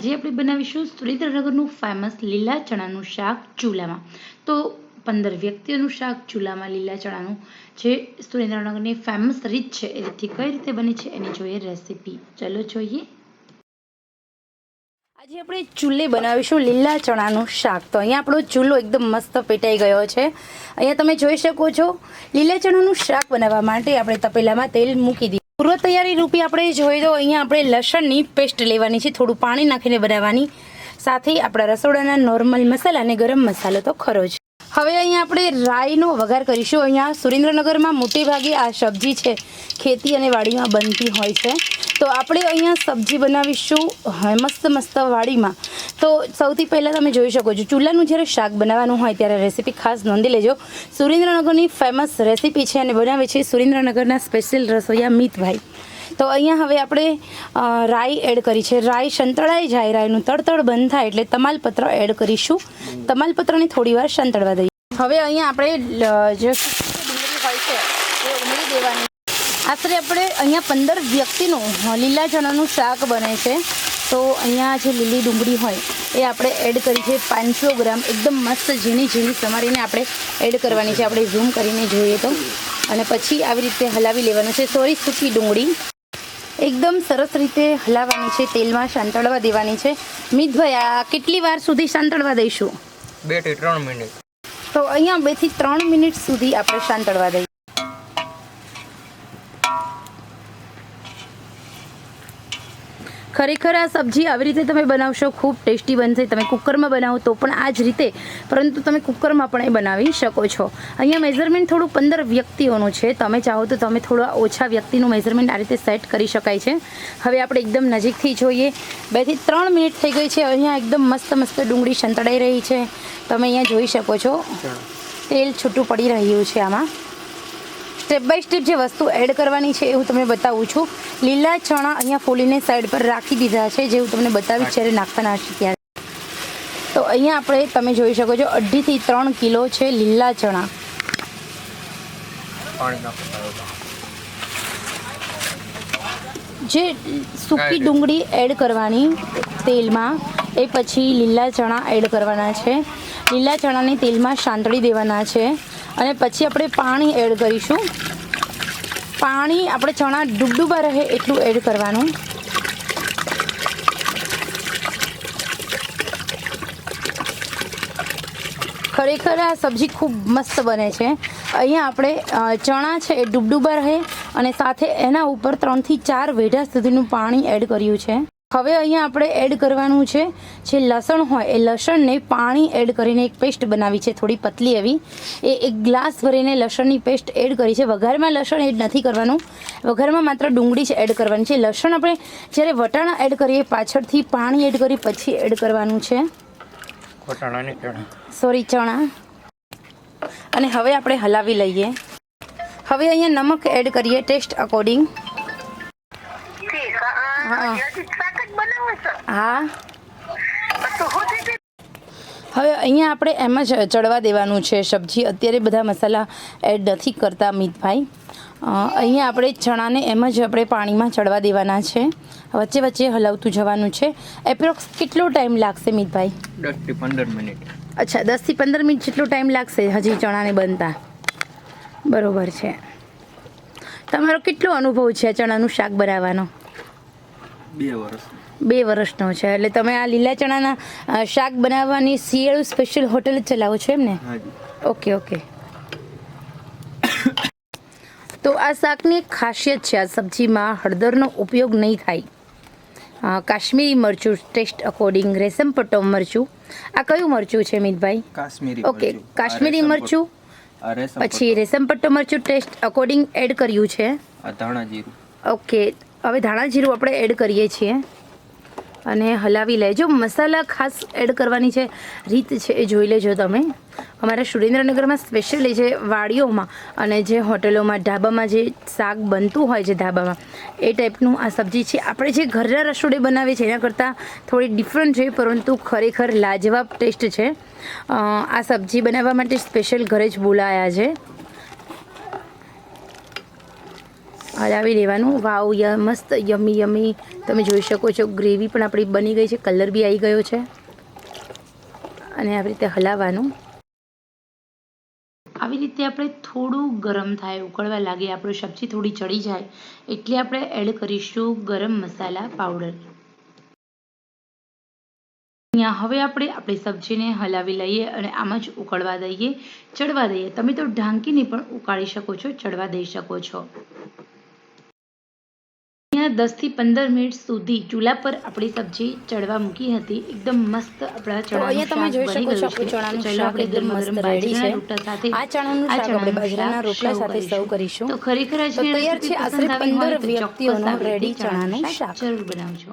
આજે આપણે બનાવીશું સુરેન્દ્રનગરનું ફેમસ લીલા ચણાનું શાક ચૂલામાં. તો પંદર વ્યક્તિઓનું શાક ચૂલામાં લીલા ચણાનું જે સુરેન્દ્રનગરની ફેમસ રીત છે એ રીતથી કઈ રીતે બને છે એની જોઈએ રેસીપી ચલો જોઈએ. આજે આપણે ચૂલે બનાવીશું લીલા ચણાનું શાક. તો અહીંયા આપણો ચૂલો એકદમ મસ્ત પેટાઈ ગયો છે. અહીંયા તમે જોઈ શકો છો, લીલા ચણાનું શાક બનાવવા માટે આપણે તપેલામાં તેલ મૂકી દીધું પૂર્વ તૈયારી રૂપી આપણે જોઈએ તો અહીંયા આપણે લસણની પેસ્ટ લેવાની છે, થોડું પાણી નાખીને બનાવવાની. સાથે આપણા રસોડાના નોર્મલ મસાલા અને ગરમ મસાલો તો ખરો જ. હવે અહીંયા આપણે રાઈનો વઘાર કરીશું. અહીંયા સુરેન્દ્રનગરમાં મોટે ભાગે આ સબ્જી છે. ખેતી અને વાડીમાં બનતી હોય છે. તો આપણે અહીંયા સબ્જી બનાવીશું મસ્ત મસ્ત વાડીમાં. તો સૌથી પહેલાં તમે જોઈ શકો છો, ચૂલાનું જ્યારે શાક બનાવવાનું હોય ત્યારે રેસીપી ખાસ નોંધી લેજો. સુરેન્દ્રનગરની ફેમસ રેસીપી છે અને બનાવે છે સુરેન્દ્રનગરના સ્પેશિયલ રસોઈયા મિતભાઈ. તો અહીંયા હવે આપણે રાઈ એડ કરી છે. રાઈ સંતળાઈ જાય, રાઈનું તડતડ બંધ થાય એટલે તમાલપત્ર એડ કરીશું. તમાલપત્રને થોડી વાર સંતળવા દઈએ. હવે અહીંયા આપણે જે ડુંગળી હોય છે, એ ઉમેરી દેવાની. આશરે આપણે અહીંયા પંદર વ્યક્તિનું લીલા ચણાનું શાક બને છે. તો અહીંયા જે લીલી ડુંગળી હોય, એ આપણે એડ કરી છે. પાંચસો ગ્રામ, એકદમ મસ્ત ઝીણી ઝીણી સમારીને આપણે એડ કરવાની છે. આપણે ઝૂમ કરીને જોઈએ તો. અને પછી આવી રીતે હલાવી લેવાનું છે. સોરી, સૂકી ડુંગળી. એકદમ સરસ રીતે હલાવવાની છે તેલમાં સાંતળવા દેવાની છે. મિતભાઈ આ કેટલી વાર સુધી સાંતળવા દઈશું? બેથી ત્રણ મિનિટ. તો અહીંયા બેથી ત્રણ મિનિટ સુધી આપણે સાંતળવા દઈએ ખરેખર આ સબ્જી આવી રીતે તમે બનાવશો ખૂબ ટેસ્ટી બનશે. તમે કુકરમાં બનાવો તો પણ આ જ રીતે પરંતુ તમે કુકરમાં પણ એ બનાવી શકો છો. અહીંયા મેઝરમેન્ટ થોડું પંદર વ્યક્તિઓનું છે. તમે ચાહો તો તમે થોડા ઓછા વ્યક્તિનું મેઝરમેન્ટ આ રીતે સેટ કરી શકાય છે. હવે આપણે એકદમ નજીકથી જોઈએ. બેથી ત્રણ મિનિટ થઈ ગઈ છે. અહીંયા એકદમ મસ્ત મસ્ત ડુંગળી સંતળાઈ રહી છે. તમે અહીંયા જોઈ શકો છો. તેલ છૂટું પડી રહ્યું છે આમાં. સ્ટેપ બાય સ્ટેપ જે વસ્તુ એડ કરવાની છે એ હું તમને બતાવું છું. લીલા ચણા અહીંયા ફોલીને સાઈડ પર રાખી દીધા છે જે હું તમને બતાવીશ જ્યારે નાખવાના હશે ત્યારે. તો અહીંયા આપણે તમે જોઈ શકો છો અઢીથી ત્રણ કિલો છે લીલા ચણા. જે સૂકી ડુંગળી એડ કરવાની તેલમાં એ પછી લીલા ચણા એડ કરવાના છે. લીલા ચણાને તેલમાં સાંતળી દેવાના છે. અને પછી આપણે પાણી એડ કરીશું. પાણી આપણે ચણા ડૂબડૂબા રહે એટલું એડ કરવાનું. ખરેખર આ સબ્જી ખૂબ મસ્ત બને છે. અહીંયા આપણે ચણા છે એ ડૂબડૂબા રહે અને સાથે એના ઉપર ત્રણથી ચાર વેઢા સુધીનું પાણી એડ કર્યું છે. હવે અહીંયા આપણે એડ કરવાનું છે. જે લસણ હોય એ લસણને પાણી એડ કરીને એક પેસ્ટ બનાવી છે થોડી પતલી એવી. એ એક ગ્લાસ ભરીને લસણની પેસ્ટ એડ કરી છે. વઘારમાં લસણ એડ નથી કરવાનું. વઘારમાં માત્ર ડુંગળી જ એડ કરવાની છે. લસણ આપણે જ્યારે વટાણા એડ કરીએ પાછળથી પાણી એડ કરી પછી એડ કરવાનું છે. સોરી ચણા. અને હવે આપણે હલાવી લઈએ. હવે અહીંયા નમક એડ કરીએ ટેસ્ટ અકોર્ડિંગ. ઠીક હા. હા. હવે અહીંયા આપણે એમ જ ચડવા દેવાનું છે સબ્જી. અત્યારે બધા મસાલા એડ નથી કરતા મિતભાઈ. અહીંયા આપણે ચણાને એમ જ આપણે પાણીમાં ચડવા દેવાના છે. વચ્ચે વચ્ચે હલાવતું જવાનું છે. એપ્રોક્સ કેટલો ટાઈમ લાગશે મિતભાઈ? દસથી પંદર મિનિટ. અચ્છા દસથી પંદર મિનિટ જેટલો ટાઈમ લાગશે હજી ચણાને બનતા. બરોબર છે. તમારો કેટલો અનુભવ છે ચણાનું શાક બનાવવાનો? બે વર્ષ બે વર્ષનો છે. એટલે તમે આ લીલા ચણાના શાક બનાવવાની શિયાળુ સ્પેશિયલ હોટેલ જ ચલાવો છો એમ ને? Okay okay. તો આ શાકની એક ખાસિયત છે આ સબ્જીમાં હળદરનો ઉપયોગ નહીં થાય. કાશ્મીરી મરચું ટેસ્ટ અકોર્ડિંગ રેશમ પટ્ટો મરચું. આ કયું મરચું છે મિતભાઈ? કાશ્મીરી ઓકે કાશ્મીરી મરચું. પછી રેશમ પટ્ટો મરચું ટેસ્ટ અકોર્ડિંગ એડ કર્યું છે. ધાણા જીરું. ઓકે હવે ધાણા જીરું આપણે એડ કરીએ છીએ. અને હલાવી લેજો મસાલા ખાસ એડ કરવાની છે, રીત છે એ જોઈ લેજો તમે. અમારા સુરેન્દ્રનગરમાં સ્પેશિયલી જે વાડીઓમાં અને જે હોટલોમાં, ઢાબામાં જે શાક બનતું હોય છે ઢાબામાં, એ ટાઈપનું આ સબ્જી છે. આપણે જે ઘરના રસોડે બનાવીએ છીએ, એના કરતાં થોડી ડિફરન્ટ છે, પરંતુ ખરેખર લાજવાબ ટેસ્ટ છે. આ સબ્જી બનાવવા માટે સ્પેશિયલ ઘરે જ બોલાયા છે. હલાવી લેવાનું. વાવ ય મસ્ત યમી યમી. તમે જોઈ શકો છો ગ્રેવી પણ આપણી બની ગઈ છે કલર બી આવી ગયો છે. અને આવી રીતે હલાવવાનું. આવી રીતે આપણે થોડું ગરમ થાય ઉકળવા લાગે આપણું સબ્જી થોડી ચડી જાય એટલે આપણે એડ કરીશું ગરમ મસાલા પાવડર. અહીંયા હવે આપણે આપણી સબ્જીને હલાવી લઈએ અને આમ જ ઉકળવા દઈએ ચડવા દઈએ. તમે તો ઢાંકીને પણ ઉકાળી શકો છો ચડવા દઈ શકો છો. અહીંયા દસથી પંદર મિનિટ સુધી ચૂલા પર આપણી સબ્જી ચડવા મૂકી હતી. એકદમ મસ્ત આપણા ચણાનું તમે શાક જોઈ બની ગયું છો ચાલો આપણે ગરમ મસ્ત બાજરાના છે. રોટલા સાથે આ ચણાનું શાક આપણે બાજરાના રોટલા સાથે સર્વ કરીશું. તો ખરેખર જ તૈયાર છે આશરે પસંદ આવી 15 તો ચોક્કસ વ્યક્તિઓનું આવી ચણાનું શાક. જરૂર બનાવજો.